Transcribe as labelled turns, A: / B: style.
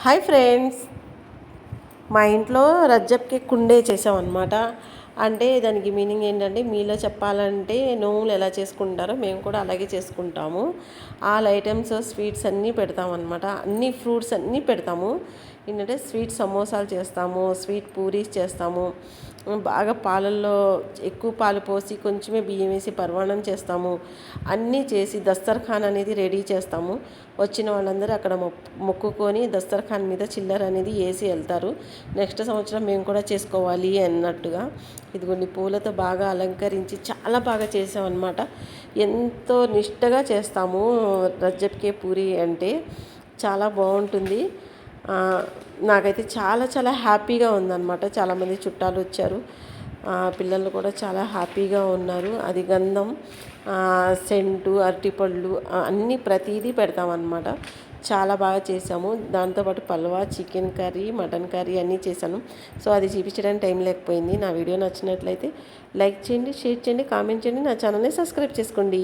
A: Hi friends. మా ఇంట్లో రజ్జప్కి కుండే చేసామన్నమాట. అంటే దానికి మీనింగ్ ఏంటంటే మీలో చెప్పాలంటే నోములు ఎలా చేసుకుంటారో మేము కూడా అలాగే చేసుకుంటాము. ఆల్ ఐటమ్స్ స్వీట్స్ అన్నీ పెడతామన్నమాట అన్ని ఫ్రూట్స్ అన్నీ పెడతాము. ఏంటంటే స్వీట్ సమోసాలు చేస్తాము స్వీట్ పూరీస్ చేస్తాము. బాగా పాలల్లో ఎక్కువ పాలు పోసి కొంచెమే బియ్యం వేసి పర్వాణం చేస్తాము. అన్నీ చేసి దస్తర్ఖాన్ అనేది రెడీ చేస్తాము. వచ్చిన వాళ్ళందరూ అక్కడ మొక్కుకొని దస్తర్ఖాన్ మీద చిల్లర అనేది వేసి వెళ్తారు. నెక్స్ట్ సంవత్సరం మేము కూడా చేసుకోవాలి అన్నట్టుగా. ఇదిగోండి పూలతో బాగా అలంకరించి చాలా బాగా చేసామన్నమాట ఎంతో నిష్టగా చేస్తాము రజ్జప్కే పూరి అంటే. చాలా బాగుంటుంది. నాకైతే చాలా చాలా హ్యాపీగా ఉందన్నమాట. చాలామంది చుట్టాలు వచ్చారు. పిల్లలు కూడా చాలా హ్యాపీగా ఉన్నారు. అది గంధం సెంటు అరటిపళ్ళు అన్నీ ప్రతిదీ పెడతామన్నమాట. చాలా బాగా చేసాము దాంతోపాటు పల్వా చికెన్ కర్రీ మటన్ కర్రీ అన్నీ చేశాను. సో అది చూపించడానికి టైం లేకపోయింది. నా వీడియో నచ్చినట్లయితే లైక్ చేయండి షేర్ చేయండి కామెంట్ చేయండి. నా ఛానల్ని సబ్స్క్రైబ్ చేసుకోండి.